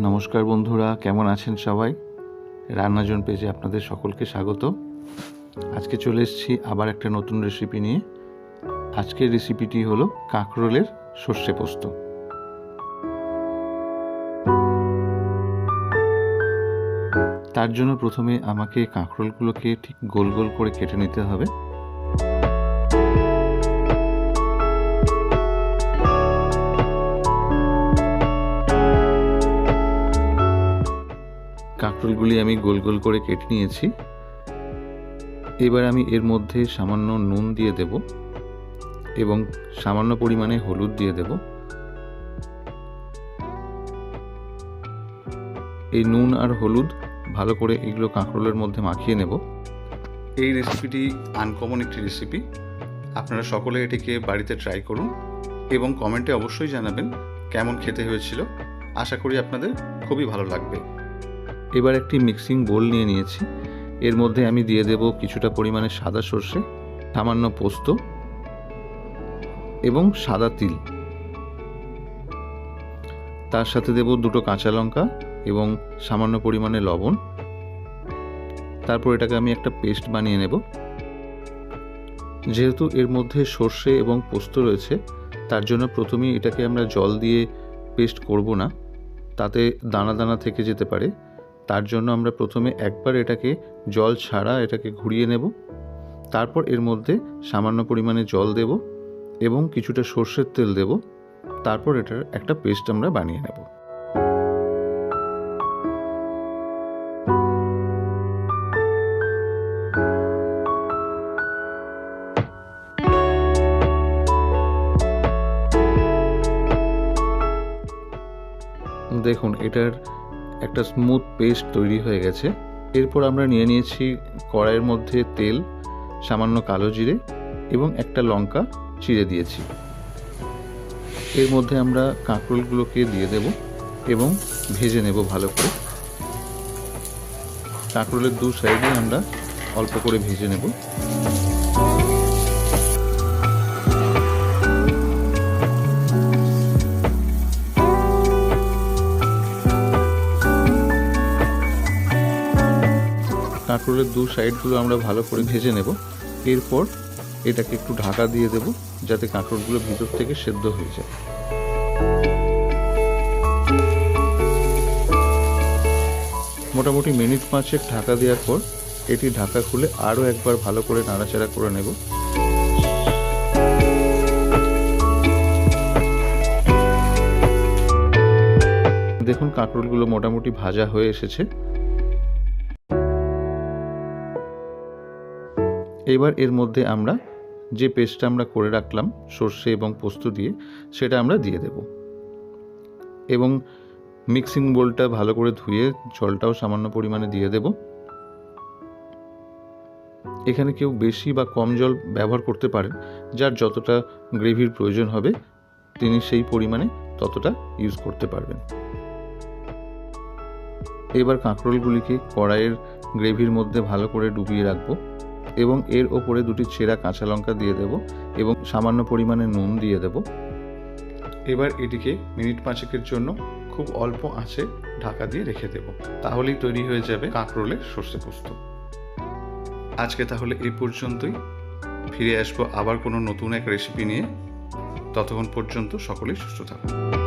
নমস্কার বন্ধুরা, কেমন আছেন সবাই? রান্নাজন পেজে আপনাদের সকলকে স্বাগত। আজকে চলে এসেছি আবার একটা নতুন রেসিপি নিয়ে। আজকের রেসিপিটি হলো কাঁকরোলের সর্ষে পোস্ত। তার জন্য প্রথমে আমাকে কাঁকরোলগুলোকে ঠিক গোল গোল করে কেটে নিতে হবে। কাঁকরোলগুলি আমি গোল গোল করে কেটে নিয়েছি। এবার আমি এর মধ্যে সামান্য নুন দিয়ে দেব এবং সামান্য পরিমাণে হলুদ দিয়ে দেব। এই নুন আর হলুদ ভালো করে এগুলো কাঁকরোলের মধ্যে মাখিয়ে নেব। এই রেসিপিটি আনকমন একটি রেসিপি। আপনারা সকলে এটিকে বাড়িতে ট্রাই করুন এবং কমেন্টে অবশ্যই জানাবেন কেমন খেতে হয়েছিল। আশা করি আপনাদের খুবই ভালো লাগবে। এবার একটি মিক্সিং বোল নিয়ে নিয়েছি। এর মধ্যে আমি দিয়ে দেব কিছুটা পরিমাণে সাদা সর্ষে, সামান্য পোস্ত এবং সাদা তিল। তার সাথে দেব দুটো কাঁচা লঙ্কা এবং সামান্য পরিমাণে লবণ। তারপর এটাকে আমি একটা পেস্ট বানিয়ে নেব। যেহেতু এর মধ্যে সর্ষে এবং পোস্ত রয়েছে, তার জন্য প্রথমেই এটাকে আমরা জল দিয়ে পেস্ট করব না। তাতে দানা দানা থেকে যেতে পারে। তার জন্য আমরা প্রথমে একবার এটাকে জল ছাড়া এটাকে ঘুরিয়ে নেব। তারপর এর মধ্যে সামান্য পরিমাণে জল দেব এবং কিছুটা সর্ষের তেল দেব। তারপর এটার একটা পেস্ট আমরা বানিয়ে নেব। দেখুন, এটার একটা স্মুথ পেস্ট তৈরি হয়ে গেছে। এরপর আমরা নিয়ে নিয়েছি কড়াইয়ের মধ্যে তেল, সামান্য কালো জিরে এবং একটা লঙ্কা চিড়ে দিয়েছি। এর মধ্যে আমরা কাঁকরোলগুলোকে দিয়ে দেব এবং ভেজে নেব ভালো করে। কাঁকরোলের দু সাইডে আমরা অল্প করে ভেজে নেব। কাঁকরোলের দু সাইডগুলো আমরা ভালো করে ভেজে নেব। এরপর এটাকে একটু ঢাকা দিয়ে দেব যাতে কাঁকরোলগুলো ভিতর থেকে সেদ্ধ হয়ে যায়। মোটামুটি মিনিট পাঁচেক ঢাকা দেওয়ার পর এটি ঢাকা খুলে আরও একবার ভালো করে নাড়াচাড়া করে নেব। দেখুন কাঁকরোলগুলো মোটামুটি ভাজা হয়ে এসেছে। এবার এর মধ্যে আমরা যে পেস্টটা আমরা করে রাখলাম, সর্ষে এবং পোস্ত দিয়ে, সেটা আমরা দিয়ে দেব। এবং মিক্সিং বোলটা ভালো করে ধুয়ে জলটাও সামান্য পরিমাণে দিয়ে দেব। এখানে কেউ বেশি বা কম জল ব্যবহার করতে পারেন, যার যতটা গ্রেভির প্রয়োজন হবে, তিনি সেই পরিমাণে ততটা ইউজ করতে পারবেন। এবার কাঁকরোলগুলিকে কড়াইয়ের গ্রেভির মধ্যে ভালো করে ডুবিয়ে রাখব। এবং এর ওপরে দুটি ছেঁড়া কাঁচা লঙ্কা দিয়ে দেব এবং সামান্য পরিমাণে নুন দিয়ে দেব। এবার এটিকে মিনিট পাঁচেকের জন্য খুব অল্প আঁচে ঢাকা দিয়ে রেখে দেব। তাহলেই তৈরি হয়ে যাবে কাঁকরোলের সর্ষে পোস্ত। আজকে তাহলে এই পর্যন্তই। ফিরে আসব আবার কোনো নতুন এক রেসিপি নিয়ে। ততক্ষণ পর্যন্ত সকলেই সুস্থ থাকুন।